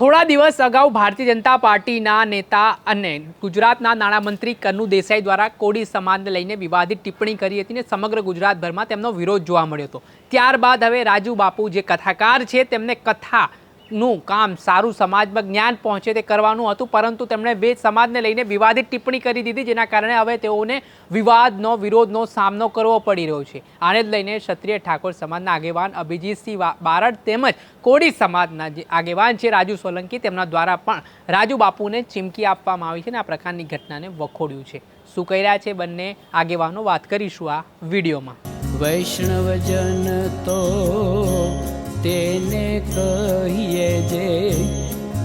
થોડા દિવસ અગાઉ ભારતીય જનતા પાર્ટીના નેતા અને ગુજરાતના નાણામંત્રી કનુ દેસાઈ દ્વારા કોડી સમાજને લઈને વિવાદિત ટિપ્પણી કરી હતી ને સમગ્ર ગુજરાતભરમાં તેમનો વિરોધ જોવા મળ્યો હતો. ત્યારબાદ હવે રાજુ બાપુ જે કથાકાર છે, તેમને કથાનું કામ સારું સમાજમાં જ્ઞાન પહોંચે તે કરવાનું હતું, પરંતુ તેમણે બે સમાજને લઈને વિવાદિત ટિપ્પણી કરી દીધી, જેના કારણે હવે તેઓને વિવાદનો, વિરોધનો સામનો કરવો પડી રહ્યો છે. આને જ લઈને ક્ષત્રિય ઠાકોર સમાજના આગેવાન અભિજીતસિંહ બારડ તેમજ કોળી સમાજના જે આગેવાન છે રાજુ સોલંકી, તેમના દ્વારા પણ રાજુ બાપુને ચીમકી આપવામાં આવી છે અને આ પ્રકારની ઘટનાને વખોડ્યું છે. શું કહી રહ્યા છે બંને આગેવાનો? વાત કરીશું આ વિડીયોમાં. વૈષ્ણવજન તો તેને કહીએ જે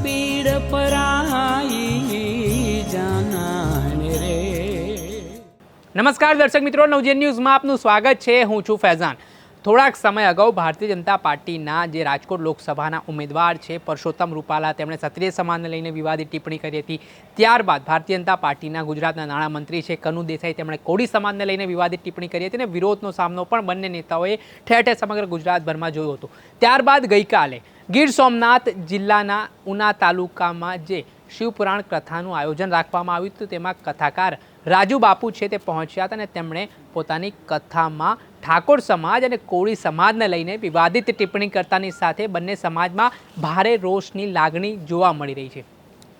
પીડ પરાઈ જાનાને રે. નમસ્કાર દર્શક મિત્રો નવજેન ન્યૂઝમાં આપનું સ્વાગત છે. હું છું ફૈઝાન. થોડાક સમય અગાઉ ભારતીય જનતા પાર્ટીના જે રાજકોટ લોકસભાના ઉમેદવાર છે, પરસોત્તમ રૂપાલા, તેમણે ક્ષત્રિય સમાજને લઈને વિવાદિત ટિપ્પણી કરી હતી. ત્યારબાદ ભારતીય જનતા પાર્ટીના ગુજરાતના નાણામંત્રી છે, કનુ દેસાઈ, તેમણે કોળી સમાજને લઈને વિવાદિત ટિપ્પણી કરી હતી અને વિરોધનો સામનો પણ બંને નેતાઓએ ઠેર ઠેર સમગ્ર ગુજરાતભરમાં જોયો હતો. ત્યારબાદ ગઈકાલે ગીર સોમનાથ જિલ્લાના ઉના તાલુકામાં જે શિવપુરાણ કથાનું આયોજન રાખવામાં આવ્યું હતું, તેમાં કથાકાર રાજુ બાપુ છે તે પહોંચ્યા હતા અને તેમણે પોતાની કથામાં ઠાકોર સમાજ અને કોળી સમાજને લઈને વિવાદિત ટિપ્પણી કરતાની સાથે બંને સમાજમાં ભારે રોષની લાગણી જોવા મળી રહી છે.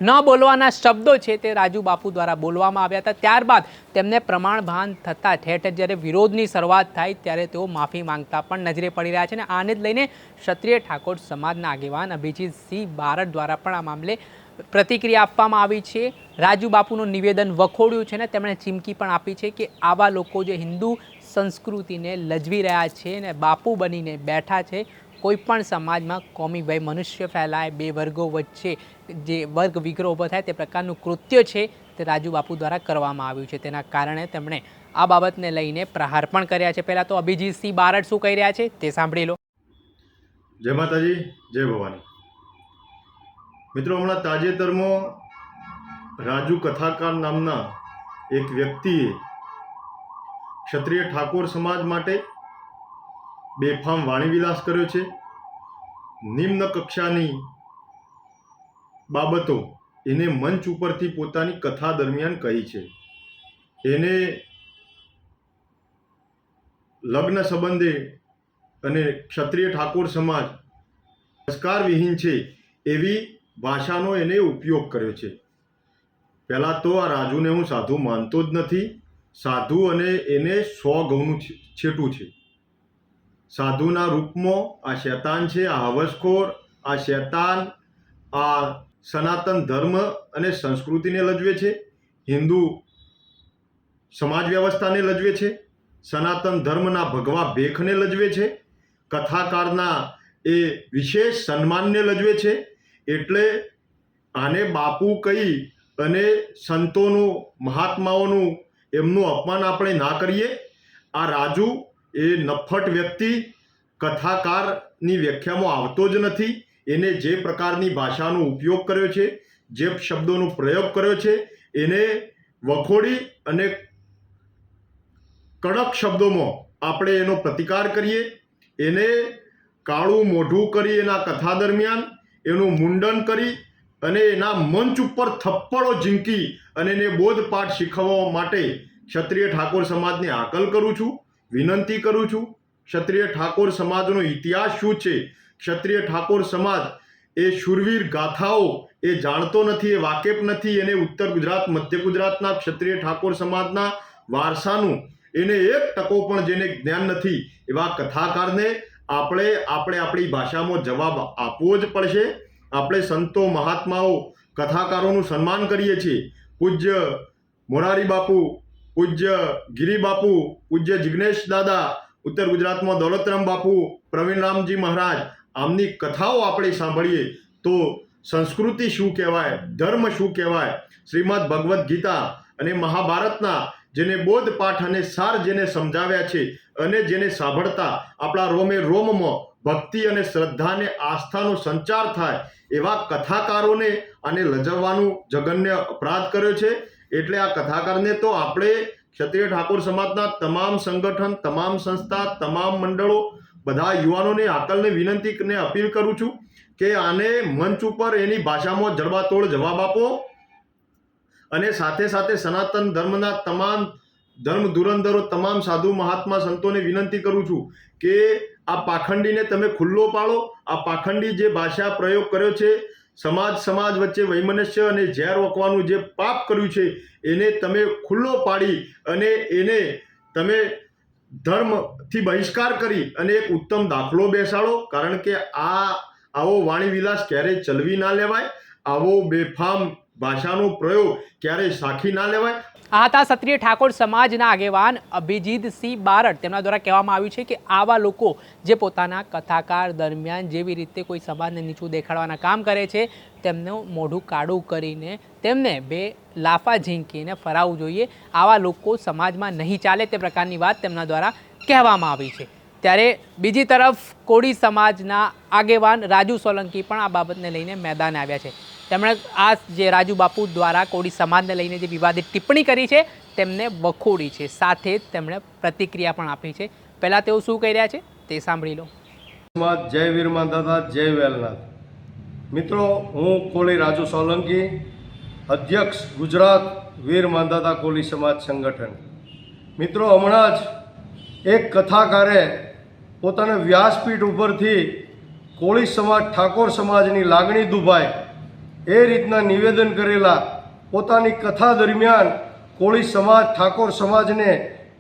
ન બોલવાના શબ્દો છે તે રાજુ બાપુ દ્વારા બોલવામાં આવ્યા હતા. ત્યારબાદ તેમને પ્રમાણભાન થતાં ઠેર જ્યારે વિરોધની શરૂઆત થાય ત્યારે તેઓ માફી માંગતા પણ નજરે પડી રહ્યા છે અને આને જ લઈને ક્ષત્રિય ઠાકોર સમાજના આગેવાન અભિજીતસિંહ બારડ દ્વારા પણ આ મામલે પ્રતિક્રિયા આપવામાં આવી છે. રાજુ બાપુનું નિવેદન વખોડ્યું છે ને તેમણે ચીમકી પણ આપી છે કે આવા લોકો જે હિન્દુ સંસ્કૃતિને લજવી રહ્યા છે ને બાપુ બનીને બેઠા છે, કોઈ પણ સમાજમાં કોમી ભય મનુષ્ય ફેલાય, બે વર્ગો વચ્ચે જે વર્ગ વિગ્રહ ઊભો થાય તે પ્રકારનું કૃત્ય છે તે રાજુ બાપુ દ્વારા કરવામાં આવ્યું છે. તેના કારણે તેમણે આ બાબતને લઈને પ્રહાર પણ કર્યા છે. પહેલાં તો અભિજીતસિંહ બારડ શું કહી રહ્યા છે તે સાંભળી લો. જય માતાજી, જય ભવાની. મિત્રો, હમણાં તાજેતરમાં રાજુ કથાકાર નામના એક વ્યક્તિએ ક્ષત્રિય ઠાકોર સમાજ માટે બેફામ વાણીવિલાસ કર્યો છે. નિમ્ન કક્ષાની બાબતો એને મંચ ઉપરથી પોતાની કથા દરમિયાન કહી છે. એને લગ્ન સંબંધે અને ક્ષત્રિય ઠાકોર સમાજ સંસ્કારવિહીન છે એવી ભાષાનો એને ઉપયોગ કર્યો છે. પહેલાં તો આ રાજુને હું સાધુ માનતો જ નથી. સાધુ અને એને સો ઘઉંનું છેટું છે. સાધુના રૂપમાં આ શૈતાન છે, આ હવસખોર, આ શૈતાન, આ સનાતન ધર્મ અને સંસ્કૃતિને લજવે છે, હિન્દુ સમાજ વ્યવસ્થાને લજવે છે, સનાતન ધર્મના ભગવા ભેખને લજવે છે, કથાકારના એ વિશેષ સન્માનને લજવે છે, એટલે આને બાપુ કહી અને સંતોનું, મહાત્માઓનું એમનું અપમાન આપણે ના કરીએ. આ રાજુ એ નફટ વ્યક્તિ, કથાકારની વ્યાખ્યામાં આવતો જ નથી. એને જે પ્રકારની ભાષાનો ઉપયોગ કર્યો છે, જે શબ્દોનો પ્રયોગ કર્યો છે, એને વખોડી અને કડક શબ્દોમાં આપણે એનો પ્રતિકાર કરીએ. એને કાળું મોઢું કરી એના કથા દરમિયાન, એનું મુંડન કરી અને એના મંચ ઉપર થપ્પડો ઝીંકી અને એને બોધપાઠ શીખવવા માટે ક્ષત્રિય ઠાકોર સમાજને હાકલ કરું છું, વિનંતી કરું છું. ક્ષત્રિય ઠાકોર સમાજનો ઇતિહાસ શું છે? ક્ષત્રિય ઠાકોર સમાજ એ શૂરવીર ગાથાઓ એ જાણતો નથી, એ વાકેફ નથી. એને ઉત્તર ગુજરાત, મધ્ય ગુજરાતના ક્ષત્રિય ઠાકોર સમાજના વારસાનું એને એક ટકો પણ જેને જ્ઞાન નથી એવા કથાકારને આપણે આપણે આપણી ભાષામાં જવાબ આપવો જ પડશે. આપણે સંતો મહાત્માઓ, કથાકારોનું સન્માન કરીએ છીએ. પૂજ્ય મોરારી બાપુ, પૂજ્ય ગિરી બાપુ, પૂજ્ય જિગ્નેશ દાદા, ઉત્તર ગુજરાતમાં દોલતરામ બાપુ, પ્રવીણરામજી મહારાજ, આમની કથાઓ આપણે સાંભળીએ તો સંસ્કૃતિ શું કહેવાય, ધર્મ શું કહેવાય, શ્રીમદ ભગવદ્ ગીતા અને મહાભારતના જેને બોધપાઠ અને સાર જેને સમજાવ્યા છે અને જેને સાંભળતા આપણા રોમે રોમમાં ભક્તિ અને શ્રદ્ધા અને આસ્થાનો સંચાર થાય એવા કથાકારોને આને લજવવાનું જગન્ય અપરાધ કર્યો છે. એટલે આ કથાકારને તો આપણે ક્ષત્રિય ઠાકોર સમાજના તમામ સંગઠન, તમામ સંસ્થા, તમામ મંડળો, બધા યુવાનોને, આકલને વિનંતી ને અપીલ કરું છું કે આને મંચ ઉપર એની ભાષામાં જડબાતોડ જવાબ આપો અને સાથે સાથે સનાતન ધર્મના તમામ ધર્મ ધુરંધરો તમામ સાધુ મહાત્મા સંતોને વિનંતી કરું છું કે આ પાખંડીને તમે ખુલ્લો પાડો. આ પાખંડી જે ભાષા પ્રયોગ કર્યો છે, સમાજ સમાજ વચ્ચે વૈમનસ્ય અને ઝેર ઓકવાનું જે પાપ કર્યું છે, એને તમે ખુલ્લો પાડી અને એને તમે ધર્મથી બહિષ્કાર કરી અને એક ઉત્તમ દાખલો બેસાડો. કારણ કે આ આવો વાણી વિલાસ ક્યારેય ચલવી ના લેવાય. આવો બેફામ ભાષાનો પ્રયોગ ક્યારેય સાખી ના લેવાય? આ હતા ક્ષત્રિય ઠાકોર સમાજના આગેવાન અભિજીત સિંહ બારડ, તેમના દ્વારા કહેવામાં આવ્યું છે કે આવા લોકો જે પોતાના કથાકાર દરમિયાન જેવી રીતે કોઈ સમાજને નીચું દેખાડવાના કામ કરે છે, તેમનું મોઢું કાળું કરીને તેમને બે લાફા ઝીંકીને ફરાવવું જોઈએ. આવા લોકો સમાજમાં નહીં ચાલે તે પ્રકારની વાત તેમના દ્વારા કહેવામાં આવી છે. ત્યારે બીજી તરફ કોળી સમાજના આગેવાન રાજુ સોલંકી પણ આ બાબતને લઈને મેદાને આવ્યા છે. તેમણે આ જે રાજુ બાપુ દ્વારા કોળી સમાજને લઈને જે વિવાદિત ટિપ્પણી કરી છે, તેમને વખોડી છે. સાથે જ તેમણે પ્રતિક્રિયા પણ આપી છે. પહેલાં તેઓ શું કહી રહ્યા છે, તે સાંભળી લો. જય વીરમાં દાદા, જય વેલનાથ. મિત્રો, હું કોળી રાજુ સોલંકી, અધ્યક્ષ ગુજરાત વીર માંધાતા કોળી સમાજ સંગઠન. મિત્રો, હમણાં જ એક કથાકારે પોતાના વ્યાસપીઠ ઉપરથી કોળી સમાજ, ઠાકોર સમાજની લાગણી દુભાય એ રીતના નિવેદન કરેલા પોતાની કથા દરમિયાન કોળી સમાજ, ઠાકોર સમાજને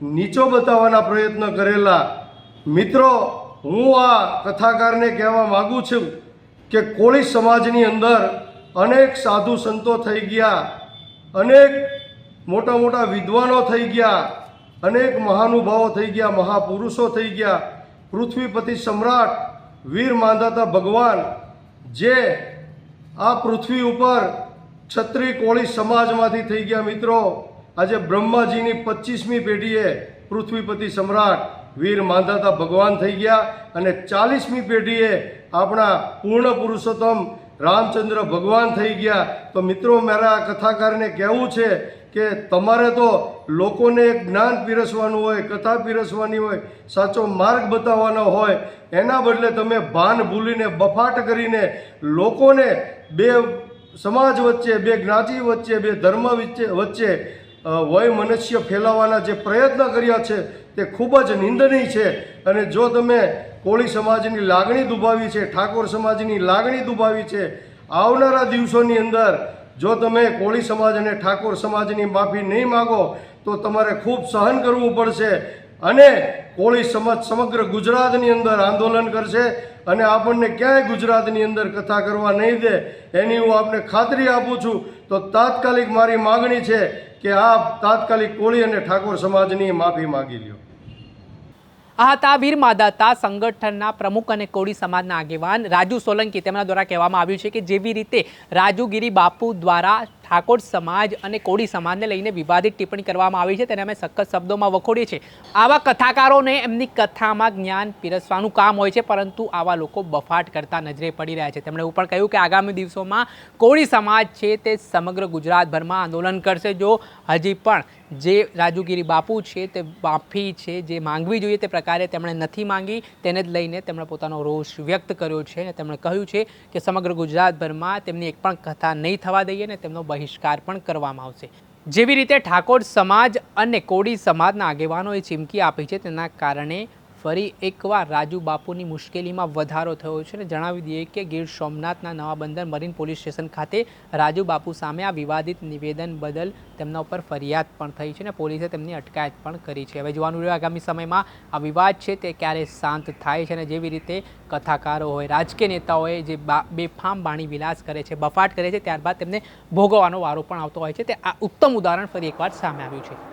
નીચો બતાવવાના પ્રયત્ન કરેલા. મિત્રો, હું આ કથાકારને કહેવા માગું છું કે કોળી સમાજની અંદર અનેક સાધુ સંતો થઈ ગયા, અનેક મોટા મોટા વિદ્વાનો થઈ ગયા, અનેક મહાનુભાવો થઈ ગયા, મહાપુરુષો થઈ ગયા. પૃથ્વીપતિ સમ્રાટ વીર માંધાતા ભગવાન, જે આ પૃથ્વી ઉપર છત્રી કોળી સમાજમાંથી થઈ ગયા મિત્રો. આજે બ્રહ્માજીની પચીસમી પેઢીએ પૃથ્વીપતિ સમ્રાટ વીર માંધાતા ભગવાન થઈ ગયા અને ચાલીસમી પેઢીએ આપણા પૂર્ણ પુરુષોત્તમ રામચંદ્ર ભગવાન થઈ ગયા. તો મિત્રો, મારા કથાકારને કહેવું છે કે તમારે તો લોકોને જ્ઞાન પીરસવાનું હોય, કથા પીરસવાની હોય, સાચો માર્ગ બતાવવાનો હોય, એના બદલે તમે ભાન ભૂલીને, બફાટ કરીને લોકોને બે સમાજ વચ્ચે, બે જ્ઞાતિ વચ્ચે, બે ધર્મ વચ્ચે વચ્ચે વય મનુષ્ય ફેલાવવાના જે પ્રયત્ન કર્યા છે, તે ખૂબ જ નિંદનીય છે. અને જો તમે કોળી સમાજની લાગણી દુભાવી છે, ઠાકોર સમાજની લાગણી દુભાવી છે. આવનારા દિવસોની અંદર જો તમે કોળી સમાજ અને ઠાકોર સમાજની માફી નહીં માગો, તો તમારે ખૂબ સહન કરવું પડશે અને કોળી સમાજ સમગ્ર ગુજરાતની અંદર આંદોલન કરશે અને આપણને ક્યાંય ગુજરાતની અંદર કથા કરવા નહીં દે. એની હું આપને ખાતરી આપું છું, તો તાત્કાલિક મારી માગણી છે કે આપ તાત્કાલિક કોળી અને ઠાકોર સમાજની માફી માગી લ્યો. આ હતા વીર માદાતા સંગઠનના પ્રમુખ અને કોળી સમાજના આગેવાન રાજુ સોલંકી તેમના દ્વારા કહેવામાં આવ્યું છે કે જેવી રીતે રાજુગીરી બાપુ દ્વારા ઠાકોર સમાજ અને કોળી સમાજને લઈને વિવાદિત ટિપ્પણી કરવામાં આવી છે. તેને અમે સખત શબ્દોમાં વખોડીએ છીએ. આવા કથાકારોને એમની કથામાં જ્ઞાન પીરસવાનું કામ હોય છે, પરંતુ આવા લોકો બફાટ કરતા નજરે પડી રહ્યા છે. તેમણે એવું પણ કહ્યું કે આગામી દિવસોમાં કોળી સમાજ છે તે સમગ્ર ગુજરાતભરમાં આંદોલન કરશે. જો હજી પણ જે રાજુગીરી બાપુ છે તે માફી છે, જે માંગવી જોઈએ તે પ્રકારે તેમણે નથી માંગી, તેને જ લઈને તેમણે પોતાનો રોષ વ્યક્ત કર્યો છે અને તેમણે કહ્યું છે કે સમગ્ર ગુજરાતભરમાં તેમની એક પણ કથા નહીં થવા દઈએ ને તેમનો બહિષ્કાર પણ કરવામાં આવશે. જેવી રીતે ઠાકોર સમાજ અને કોળી સમાજના આગેવાનોએ ચીમકી આપી છે, તેના કારણે ફરી એકવાર રાજુ બાપુની મુશ્કેલીમાં વધારો થયો છે અને જણાવી દઈએ કે ગીર સોમનાથના નવા બંદર મરીન પોલીસ સ્ટેશન ખાતે રાજુ બાપુ સામે આ વિવાદિત નિવેદન બદલ તેમના ઉપર ફરિયાદ પણ થઈ છે અને પોલીસે તેમની અટકાયત પણ કરી છે. હવે જોવાનું રહ્યું આગામી સમયમાં આ વિવાદ છે તે ક્યારે શાંત થાય છે અને જેવી રીતે કથાકારો હોય, રાજકીય નેતાઓએ જે બેફામ બાણી વિલાસ કરે છે, બફાટ કરે છે, ત્યારબાદ તેમને ભોગવવાનો વારો પણ આવતો હોય છે. તે આ ઉત્તમ ઉદાહરણ ફરી એકવાર સામે આવ્યું છે.